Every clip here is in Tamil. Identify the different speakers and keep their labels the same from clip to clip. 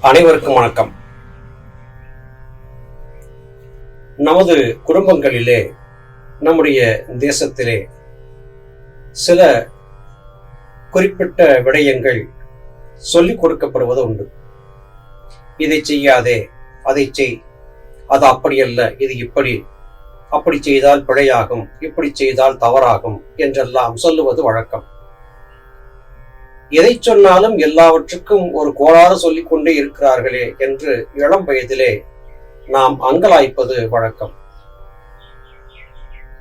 Speaker 1: அனைவருக்கும் வணக்கம். நமது குடும்பங்களிலே நம்முடைய தேசத்திலே சில குறிப்பிட்ட விடயங்கள் சொல்லிக் கொடுக்கப்படுவது உண்டு. இதை செய்யாதே அதை செய். அது அப்படியல்ல இது இப்படி. அப்படி செய்தால் பிழையாகும் இப்படி செய்தால் தவறாகும் என்றெல்லாம் சொல்லுவது வழக்கம். எதை சொன்னாலும் எல்லாவற்றுக்கும் ஒரு கோளாறு சொல்லிக் கொண்டே இருக்கிறார்களே என்று இளம் வயதிலே நாம் அங்கலாய்ப்பது வழக்கம்.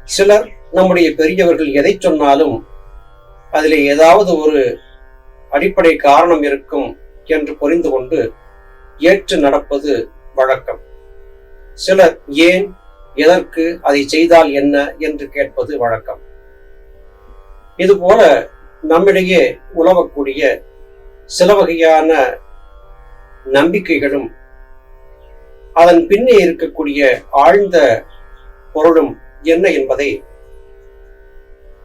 Speaker 1: சிலர் நம்முடைய பெரியவர்கள் எதை சொன்னாலும் அதிலே ஏதாவது ஒரு அடிப்படை காரணம் இருக்கும் என்று புரிந்து கொண்டு ஏற்று நடப்பது வழக்கம். சிலர் ஏன் எதற்கு அதை செய்தால் என்ன என்று கேட்பது வழக்கம். இதுபோல நம்மிடையே உலவக்கூடிய சில வகையான நம்பிக்கைகளும் அதன் பின்னே இருக்கக்கூடிய ஆழ்ந்த பொருளும் என்ன என்பதை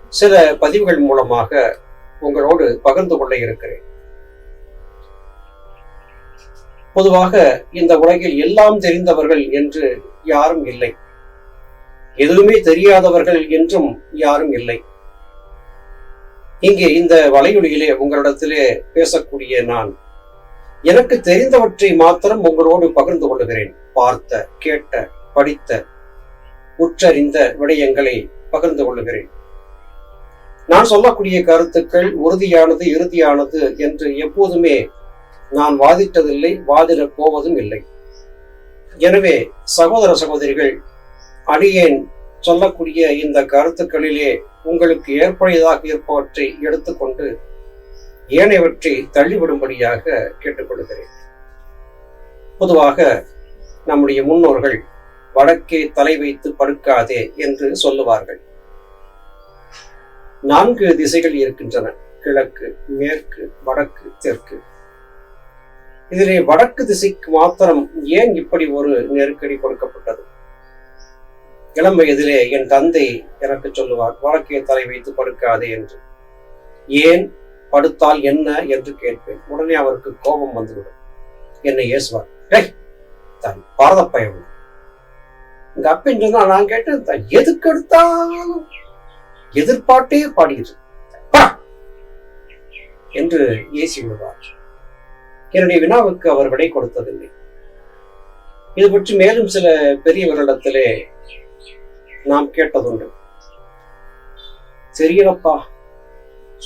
Speaker 1: சில பதிவுகள் மூலமாக உங்களோடு பகிர்ந்து கொள்ள இருக்கிறேன். பொதுவாக இந்த உலகில் எல்லாம் தெரிந்தவர்கள் என்று யாரும் இல்லை. எதுவுமே தெரியாதவர்கள் என்றும் யாரும் இல்லை. இங்கே இந்த வலையொலியிலே உங்களிடத்திலே பேசக்கூடிய நான் எனக்கு தெரிந்தவற்றை மாத்திரம் உங்களோடு பகிர்ந்து கொள்ளுகிறேன். பார்த்த கேட்ட படித்த உற்றறிந்த விடயங்களை பகிர்ந்து கொள்ளுகிறேன். நான் சொல்லக்கூடிய கருத்துக்கள் உறுதியானது இறுதியானது என்று எப்போதுமே நான் வாதிட்டதில்லை வாதிடப் போவதும் இல்லை. எனவே சகோதர சகோதரிகள் அடியேன் சொல்லக்கூடிய இந்த கருத்துக்களிலே உங்களுக்கு ஏற்புடையதாக இருப்பவற்றை எடுத்துக்கொண்டு ஏனையவற்றை தள்ளிவிடும்படியாக கேட்டுக்கொள்கிறேன். பொதுவாக நம்முடைய முன்னோர்கள் வடக்கே தலை வைத்து படுக்காதே என்று சொல்லுவார்கள். நான்கு திசைகள் இருக்கின்றன கிழக்கு மேற்கு வடக்கு தெற்கு. இதிலே வடக்கு திசைக்கு மாத்திரம் ஏன் இப்படி ஒரு நெருக்கடி கொடுக்கப்பட்டது? இளம் வயதிலே என் தந்தை எனக்கு சொல்லுவார் வடக்கே தலை வைத்து படுக்காதே என்று. ஏன்? படுத்தால் என்ன? என்று கேட்பேன். உடனே அவருக்கு கோபம் வந்துவிடும். என்னை ஏசுவார். டேய் தன் பாரத பயம் எங்க அப்பன் சொன்னா நான் கேட்டேன் எதுக்கு எடுத்தாலும் எதிர்பார்ட்டே பாடுகிறது. என்று ஏசி விடுவார். என்னுடைய வினாவுக்கு அவர் விடை கொடுத்ததில்லை. இது பற்றி மேலும் சில பெரியவர்களிடத்திலே நாம் கேட்டதுண்டு. தெரியலப்பா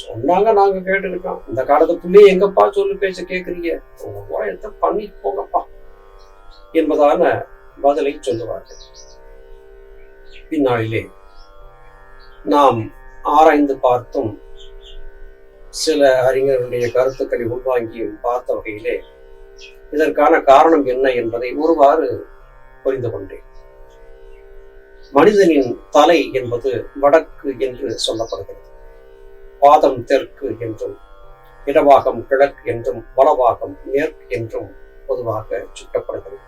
Speaker 1: சொன்னாங்க நாங்க கேட்டுக்கிட்டோம். இந்த காலத்துக்குள்ளே எங்கப்பா சொல்லு பேச கேட்குறீங்க உங்க உலகத்தை பண்ணி போங்கப்பா என்பதான பதிலை சொல்லுவார்கள். பின்னாளிலே நாம் ஆராய்ந்து பார்த்தும் சில அறிஞர்களுடைய கருத்துக்களை உள்வாங்கியும் பார்த்த வகையிலே இதற்கான காரணம் என்ன என்பதை ஒருவாறு புரிந்து கொண்டேன். மனிதனின் தலை என்பது வடக்கு என்று சொல்லப்படுகிறது. பாதம் தெற்கு என்றும் இடவாகம் கிழக்கு என்றும் வலவாகம் மேற்கு என்றும் பொதுவாக சுட்டப்படுகிறது.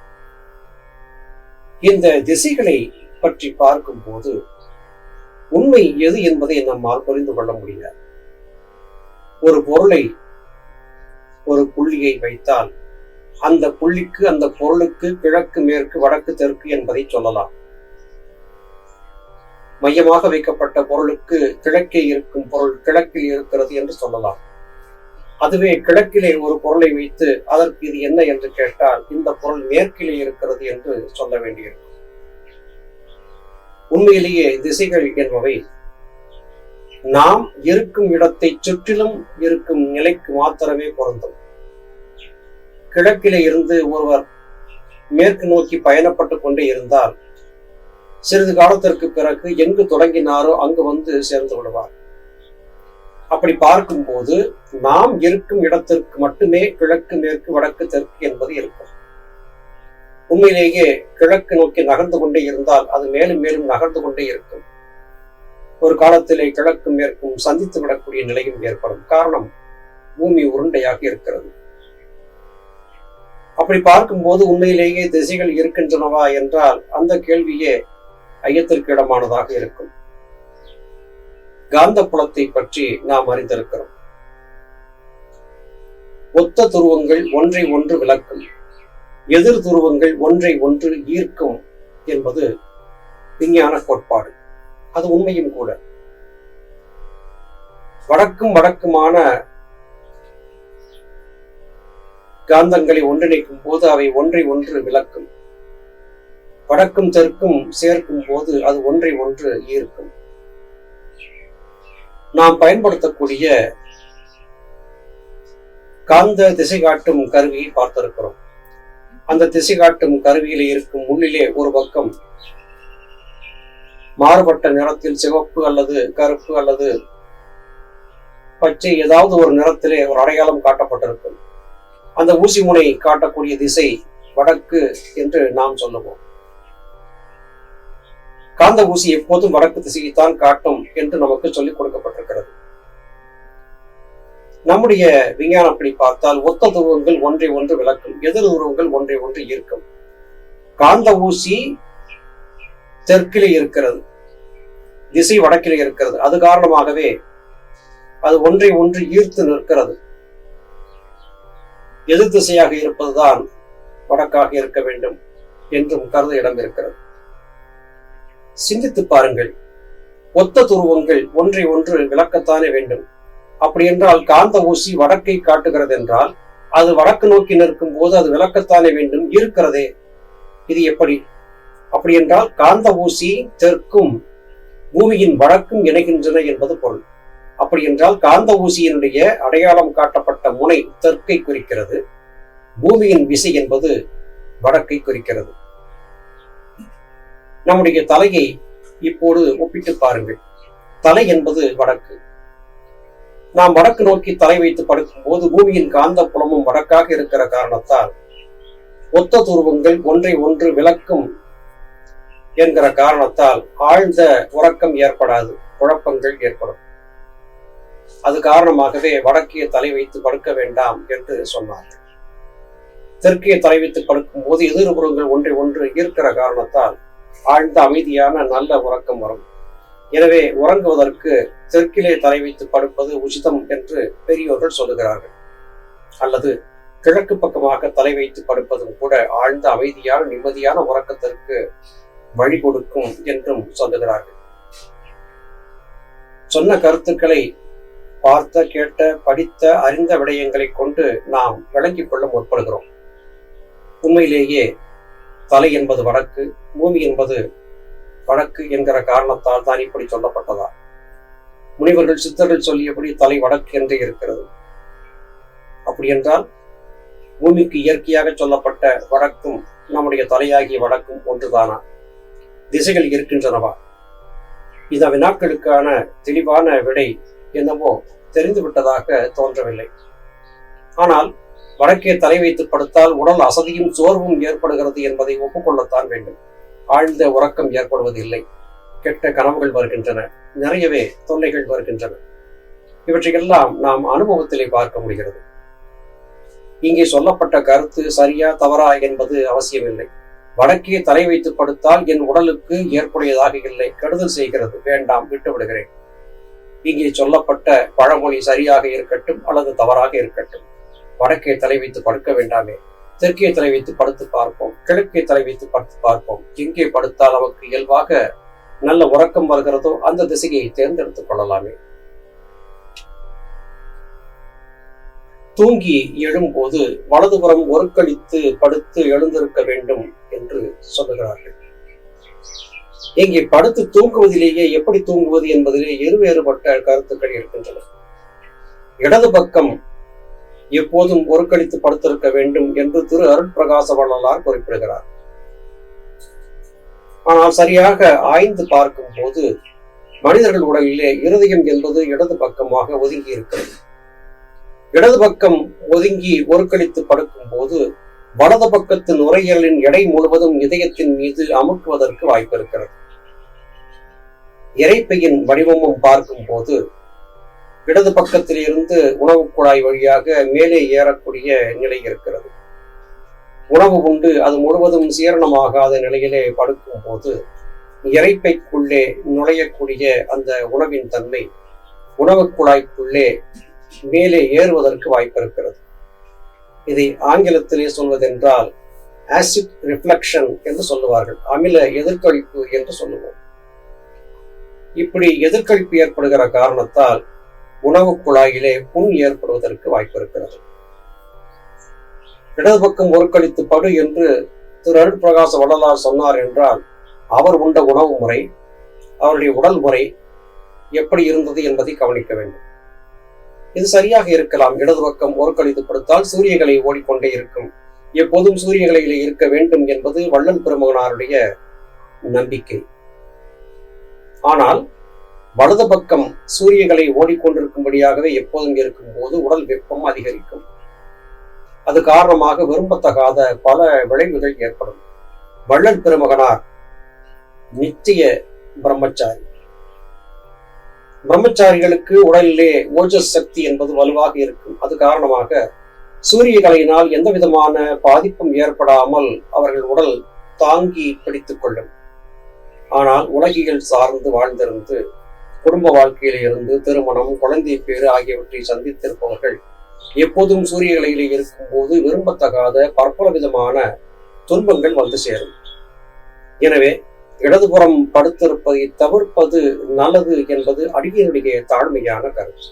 Speaker 1: இந்த திசைகளை பற்றி பார்க்கும்போது உண்மை எது என்பதை நம்மால் புரிந்து கொள்ள முடியாது. ஒரு பொருளை ஒரு புள்ளியை வைத்தால் அந்த புள்ளிக்கு அந்த பொருளுக்கு கிழக்கு மேற்கு வடக்கு தெற்கு என்பதை சொல்லலாம். மையமாக வைக்கப்பட்ட பொருளுக்கு கிழக்கே இருக்கும் பொருள் கிழக்கில் இருக்கிறது என்று சொல்லலாம். அதுவே கிழக்கிலே ஒரு பொருளை வைத்து அதற்கு இது என்ன என்று கேட்டால் இந்த பொருள் மேற்கிலே இருக்கிறது என்று சொல்ல வேண்டியிருக்கும். உண்மையிலேயே திசைகள் என்பவை நாம் இருக்கும் இடத்தை சுற்றிலும் இருக்கும் நிலைக்கு மாத்திரமே பொருந்தும். கிழக்கிலே இருந்து ஒருவர் மேற்கு நோக்கி பயணப்பட்டு கொண்டே இருந்தால் சிறிது காலத்திற்கு பிறகு எங்கு தொடங்கினாரோ அங்கு வந்து சேர்ந்து விடுவார். அப்படி பார்க்கும்போது நாம் இருக்கும் இடத்திற்கு மட்டுமே கிழக்கு மேற்கு வடக்கு தெற்கு என்பது இருக்கும். உண்மையிலேயே கிழக்கு நோக்கி நகர்ந்து கொண்டே இருந்தால் அது மேலும் மேலும் நகர்ந்து கொண்டே இருக்கும். ஒரு காலத்திலே கிழக்கும் மேற்கும் சந்தித்து விடக்கூடிய நிலையும் ஏற்படும். காரணம் பூமி உருண்டையாக இருக்கிறது. அப்படி பார்க்கும்போது உண்மையிலேயே திசைகள் இருக்கின்றனவா என்றால் அந்த கேள்வியே ஐயத்திற்கு இடமானதாக இருக்கும். காந்த புலத்தை பற்றி நாம் அறிந்திருக்கிறோம். ஒத்த துருவங்கள் ஒன்றை ஒன்று விளக்கும். எதிர் துருவங்கள் ஒன்றை ஒன்று ஈர்க்கும் என்பது விஞ்ஞான கோட்பாடு. அது உண்மையும் கூட. வடக்கும் வடக்குமான காந்தங்களை ஒன்றிணைக்கும் போது அவை ஒன்றை ஒன்று விளக்கும். வடக்கும் தெற்கும் சேர்க்கும் போது அது ஒன்றை ஒன்று ஈர்க்கும். நாம் பயன்படுத்தக்கூடிய காந்த திசை காட்டும் கருவியை பார்த்திருக்கிறோம். அந்த திசை காட்டும் கருவியில இருக்கும் முன்னிலே ஒரு பக்கம் மாறுபட்ட நிறத்தில் சிவப்பு அல்லது கருப்பு அல்லது பச்சை ஏதாவது ஒரு நிறத்திலே ஒரு அடையாளம் காட்டப்பட்டிருக்கும். அந்த ஊசி முனை காட்டக்கூடிய திசை வடக்கு என்று நாம் சொல்லுவோம். காந்த ஊசி எப்போதும் வடக்கு திசையைத்தான் காட்டும் என்று நமக்கு சொல்லிக் கொடுக்கப்பட்டிருக்கிறது. நம்முடைய விஞ்ஞானப்படி பார்த்தால் ஒத்த துருவங்கள் ஒன்றை ஒன்று விளக்கும் எதிர் துருவங்கள் ஒன்றை ஒன்று ஈர்க்கும். காந்த ஊசி தெற்கிலே இருக்கிறது திசை வடக்கிலே இருக்கிறது. அது காரணமாகவே அது ஒன்றை ஒன்று ஈர்த்து நிற்கிறது. எதிர் திசையாக இருப்பதுதான் வடக்காக இருக்க வேண்டும் என்றும் கருத இடம் இருக்கிறது. சிந்தித்து பாருங்கள். ஒத்த துருவங்கள் ஒன்றை ஒன்று விளக்கத்தானே வேண்டும். அப்படி என்றால் காந்த ஊசி வடக்கை காட்டுகிறது என்றால் அது வடக்கு நோக்கி நிற்கும் போது அது விளக்கத்தானே வேண்டும் இருக்கிறதே. இது எப்படி? அப்படி என்றால் காந்த ஊசி தெற்கும் பூமியின் வடக்கும் இணைகின்றன என்பது பொருள். அப்படி என்றால் காந்த ஊசியினுடைய அடையாளம் காட்டப்பட்ட முனை தெற்கை குறிக்கிறது. பூமியின் விசை என்பது வடக்கை குறிக்கிறது. நம்முடைய தலையை இப்போது ஒப்பிட்டு பாருங்கள். தலை என்பது வடக்கு. நாம் வடக்கு நோக்கி தலை வைத்து படுக்கும் போது பூமியின் காந்த புலமும் வடக்காக இருக்கிற காரணத்தால் ஒத்த துருவங்கள் ஒன்றை ஒன்று விளக்கும் என்கிற காரணத்தால் ஆழ்ந்த உறக்கம் ஏற்படாது குழப்பங்கள் ஏற்படும். அது காரணமாகவே வடக்கே தலை வைத்து படுக்க வேண்டாம் என்று சொன்னார் தெற்கே தலை வைத்து படுக்கும் போது எதிர்புறங்கள் ஒன்றை ஒன்று ஈர்க்கிற காரணத்தால் ஆழ்ந்த அமைதியான நல்ல உறக்கம் வரும். எனவே உறங்குவதற்கு தெற்கிலே தலை வைத்து படுப்பது உச்சிதம் என்று பெரியோர்கள் சொல்லுகிறார்கள். அல்லது கிழக்கு பக்கமாக தலை வைத்து படுப்பதும் கூட ஆழ்ந்த அமைதியான நிம்மதியான உறக்கத்திற்கு வழி கொடுக்கும் என்றும் சொல்லுகிறார்கள். சொன்ன கருத்துக்களை பார்த்த கேட்ட படித்த அறிந்த விடயங்களை கொண்டு நாம் விளங்கிக் கொள்ள முற்படுகிறோம். உண்மையிலேயே தலை என்பது வடக்கு பூமி என்பது வடக்கு என்கிற காரணத்தால் தான் இப்படி சொல்லப்பட்டதா? முனிவர்கள் சித்தர்கள் சொல்லியபடி தலை வடக்கு என்றே இருக்கிறது. அப்படி என்றால் பூமிக்கு இயற்கையாக சொல்லப்பட்ட வடக்கும் நம்முடைய தலையாகிய வடக்கும் ஒன்றுதானா? திசைகள் இருக்கின்றனவா? இந்த வினாக்களுக்கான தெளிவான விடை என்னவோ தெரிந்து விட்டதாக தோன்றவில்லை. ஆனால் வடக்கே தலை வைத்து படுத்தால் உடல் அசதியும் சோர்வும் ஏற்படுகிறது என்பதை ஒப்புக்கொள்ளத்தான் வேண்டும். ஆழ்ந்த உறக்கம் ஏற்படுவதில்லை. கெட்ட கனவுகள் வருகின்றன. நிறையவே தொல்லைகள் வருகின்றன. இவற்றையெல்லாம் நாம் அனுபவத்திலே பார்க்க முடிகிறது. இங்கே சொல்லப்பட்ட கருத்து சரியா தவறா என்பது அவசியமில்லை. வடக்கே தலை வைத்து படுத்தால் என் உடலுக்கு ஏற்புடையதாக இல்லை. கெடுதல் செய்கிறது. வேண்டாம் விட்டு விடுகிறேன். இங்கே சொல்லப்பட்ட பழமொழி சரியாக இருக்கட்டும் அல்லது தவறாக இருக்கட்டும். வடக்கே தலை வைத்து படுக்க வேண்டாமே. தெற்கே தலை வைத்து படுத்து பார்ப்போம். கிழக்கே தலை வைத்து படுத்து பார்ப்போம். எங்கே படுத்தால் நமக்கு இயல்பாக நல்ல உறக்கம் வருகிறதோ அந்த திசையை தேர்ந்தெடுத்துக் கொள்ளலாமே. தூங்கி எழும்போது வலதுபுறம் ஒருக்கழித்து படுத்து எழுந்திருக்க வேண்டும் என்று சொல்லுகிறார்கள். இங்கே படுத்து தூங்குவதிலேயே எப்படி தூங்குவது என்பதிலே இருவேறுபட்ட கருத்துக்கள் இருக்கின்றன. இடது பக்கம் எப்போதும் ஒருக்களித்து படுத்திருக்க வேண்டும் என்று திரு அருட்பிரகாச வள்ளலார் குறிப்பிடுகிறார். ஆனால் சரியாக ஆய்ந்து பார்க்கும் போது மனிதர்கள் உடலிலே இருதயம் என்பது இடது பக்கமாக ஒதுங்கி இருக்கிறது. இடது பக்கம் ஒதுங்கி ஒருக்களித்து படுக்கும் போது வலது பக்கத்து நுரையீரலின் எடை முழுவதும் இதயத்தின் மீது அமுக்குவதற்கு வாய்ப்பு இருக்கிறது. இறைப்பையின் வடிவமும் பார்க்கும் போது இடது பக்கத்தில் இருந்து உணவு குழாய் வழியாக மேலே ஏறக்கூடிய நிலை இருக்கிறது. உணவு உண்டு அது முழுவதும் சீரணமாகாத நிலையிலே படுக்கும் போது இறைப்பைக்குள்ளே நுழையக்கூடிய அந்த உணவின் தன்மை உணவு குழாய்க்குள்ளே மேலே ஏறுவதற்கு வாய்ப்பு இருக்கிறது இதை ஆங்கிலத்திலே சொல்வதென்றால் ஆசிட் ரிஃப்ளக்ஷன் என்று சொல்லுவார்கள். அமில எதிர்கழிப்பு என்று சொல்லுவோம். இப்படி எதிர்கழிப்பு ஏற்படுகிற காரணத்தால் உணவு குழாயிலே புண் ஏற்படுவதற்கு வாய்ப்பு இருக்கிறது இடது பக்கம் ஒருக்கழித்து படு என்று திரு அருட்பிரகாச வள்ளலார் சொன்னார் என்றால் அவர் உண்ட உணவு முறை அவருடைய உடல் முறை எப்படி இருந்தது என்பதை கவனிக்க வேண்டும். இது சரியாக இருக்கலாம். இடது பக்கம் ஒருக்கழித்து படுத்தால் சூரியகளை ஓடிக்கொண்டே இருக்கும். எப்போதும் சூரியகலையிலே இருக்க வேண்டும் என்பது வள்ளல் பெருமகனாருடைய நம்பிக்கை. ஆனால் வலது பக்கம் சூரியகளை ஓடிக்கொண்டிருக்கும்படியாகவே எப்போதும் இருக்கும் போது உடல் வெப்பம் அதிகரிக்கும். அது காரணமாக விரும்பத்தகாத பல விளைவுகள் ஏற்படும். வள்ளல் பெருமகனார் நித்திய பிரம்மச்சாரி. பிரம்மச்சாரிகளுக்கு உடலிலே ஓஜஸ் சக்தி என்பது வலுவாக இருக்கும். அது காரணமாக சூரிய கலையினால் எந்த விதமான பாதிப்பும் ஏற்படாமல் அவர்கள் உடல் தாங்கி பிடித்துக் கொள்ளும். ஆனால் உலகியல் சார்ந்து வாழ்ந்திருந்து குடும்ப வாழ்க்கையில இருந்து திருமணம் குழந்தை பேறு ஆகியவற்றை சந்தித்திருப்பவர்கள். எப்போதும் சூரிய கலையிலே இருக்கும் போது விரும்பத்தகாத பற்பல விதமான துன்பங்கள் வந்து சேரும். எனவே இடதுபுறம் படுத்திருப்பதை தவிர்ப்பது நல்லது என்பது அடியனுடைய தாழ்மையான கருத்து.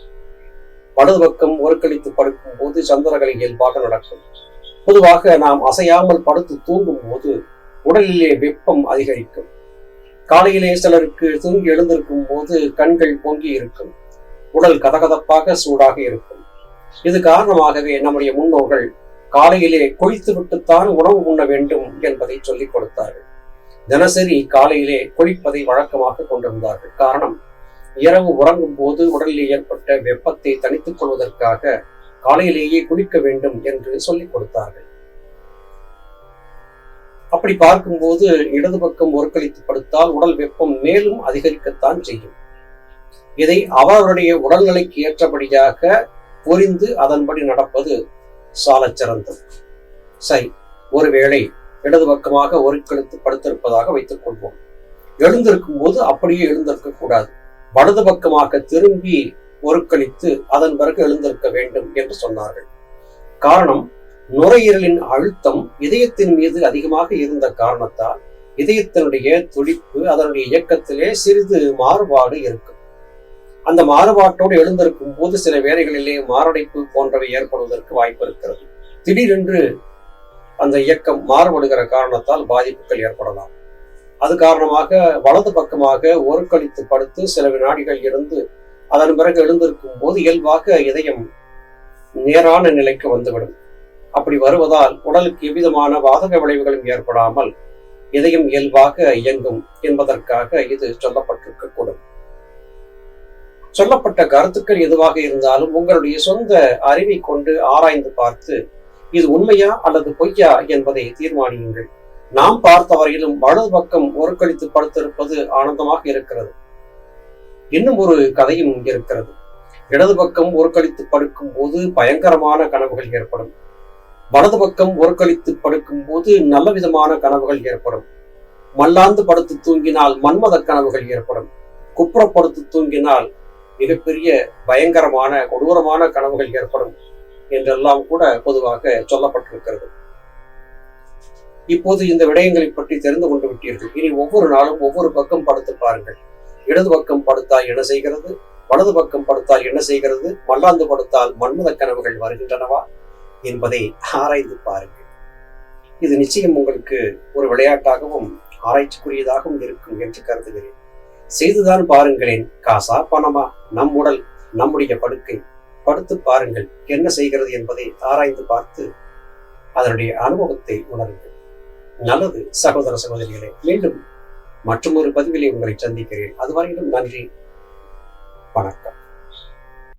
Speaker 1: வலது பக்கம் ஒருக்களித்து படுக்கும் போது சந்திரகலை இயல்பாக நடக்கும். பொதுவாக நாம் அசையாமல் படுத்து தூங்கும் போது உடலிலே வெப்பம் அதிகரிக்கும். காலையிலே சிலருக்கு தூங்கி எழுந்திருக்கும் போது கண்கள் பொங்கி இருக்கும். உடல் கதகதப்பாக சூடாக இருக்கும். இது காரணமாகவே நம்முடைய முன்னோர்கள் காலையிலே கொழித்து விட்டுத்தான் உணவு உண்ண வேண்டும் என்பதை சொல்லிக் கொடுத்தார்கள். தினசரி காலையிலே குளிப்பதை வழக்கமாக கொண்டிருந்தார்கள். காரணம் இரவு உறங்கும் போது உடலில் ஏற்பட்ட வெப்பத்தை தணித்துக் கொள்வதற்காக காலையிலேயே குளிக்க வேண்டும் என்று சொல்லிக் கொடுத்தார்கள். அப்படி பார்க்கும்போது இடது பக்கம் ஒருக்களித்து படுத்தால் உடல் வெப்பம் மேலும் அதிகரிக்கத்தான் செய்யும். இதை அவருடைய உடல்நிலைக்கு ஏற்றபடியாக புரிந்து அதன்படி நடப்பது சாலச் சிறந்தது சரி ஒருவேளை இடது பக்கமாக ஒருக்கெழுத்து படுத்திருப்பதாக வைத்துக் கொள்வோம் எழுந்திருக்கும் போது அப்படியே எழுந்திருக்க கூடாது. வலது பக்கமாக திரும்பி ஒருக்களித்து அதன் பிறகு எழுந்திருக்க வேண்டும் என்று சொன்னார்கள். காரணம் நுரையீரலின் அழுத்தம் இதயத்தின் மீது அதிகமாக இருந்த காரணத்தால் இதயத்தினுடைய துடிப்பு அதனுடைய இயக்கத்திலே சிறிது மாறுபாடு இருக்கும். அந்த மாறுபாட்டோடு எழுந்திருக்கும் போது சில வேலைகளிலே மாரடைப்பு போன்றவை ஏற்படுவதற்கு வாய்ப்பு இருக்கிறது. திடீரென்று அந்த இயக்கம் மாறுபடுகிற காரணத்தால் பாதிப்புகள் ஏற்படலாம். அது காரணமாக வலது பக்கமாக ஒருக்களித்து படுத்து சில வினாடிகள் இருந்து அதன் பிறகு எழுந்திருக்கும் போது இயல்பாக இதயம் நேரான நிலைக்கு வந்துவிடும். அப்படி வருவதால் உடலுக்கு எவ்விதமான வாதக விளைவுகளும் ஏற்படாமல் இதயம் இயல்பாக இயங்கும் என்பதற்காக இது சொல்லப்பட்டிருக்கக்கூடும். சொல்லப்பட்ட கருத்துக்கள் எதுவாக இருந்தாலும் உங்களுடைய சொந்த அறிவை கொண்டு ஆராய்ந்து பார்த்து இது உண்மையா அல்லது பொய்யா என்பதை தீர்மானியுங்கள். நாம் பார்த்த வரையிலும் வலது பக்கம் ஒருக்கழித்து படுத்திருப்பது ஆனந்தமாக இருக்கிறது. இன்னும் ஒரு கதையும் இருக்கிறது. இடது பக்கம் ஒருக்கழித்து படுக்கும் போது பயங்கரமான கனவுகள் ஏற்படும். வலது பக்கம் ஒருக்கழித்து படுக்கும் போது நல்ல விதமான கனவுகள் ஏற்படும். மல்லாந்து படுத்து தூங்கினால் மன்மத கனவுகள் ஏற்படும். குப்புறப்படுத்து தூங்கினால் மிகப்பெரிய பயங்கரமான கொடூரமான கனவுகள் ஏற்படும் என்றெல்லாம் கூட பொதுவாக சொல்லப்பட்டிருக்கிறது. இப்போது இந்த விடயங்களை பற்றி தெரிந்து கொண்டு விட்டீர்கள். இனி ஒவ்வொரு நாளும் ஒவ்வொரு பக்கம் படுத்து பாருங்கள். இடது பக்கம் படுத்தால் என்ன செய்கிறது? வலது பக்கம் படுத்தால் என்ன செய்கிறது? மல்லாந்து படுத்தால் மன்மத கனவுகள் வருகின்றனவா? என்பதை ஆராய்ந்து பாருங்கள். இது நிச்சயம் உங்களுக்கு ஒரு விளையாட்டாகவும் ஆராய்ச்சிக்குரியதாகவும் இருக்கும் என்று கருதுகிறேன். செய்துதான் பாருங்களேன் காசா பணமா? நம் உடல் நம்முடைய படுக்கை. படுத்து பாருங்கள் என்ன செய்கிறது என்பதை ஆராய்ந்து பார்த்து அதனுடைய அனுபவத்தை உணருங்கள். நல்லது சகோதர சகோதரிகளே மீண்டும் மற்றொரு பதிவிலே உங்களை சந்திக்கிறேன். அதுவரையிலும் நன்றி வணக்கம்.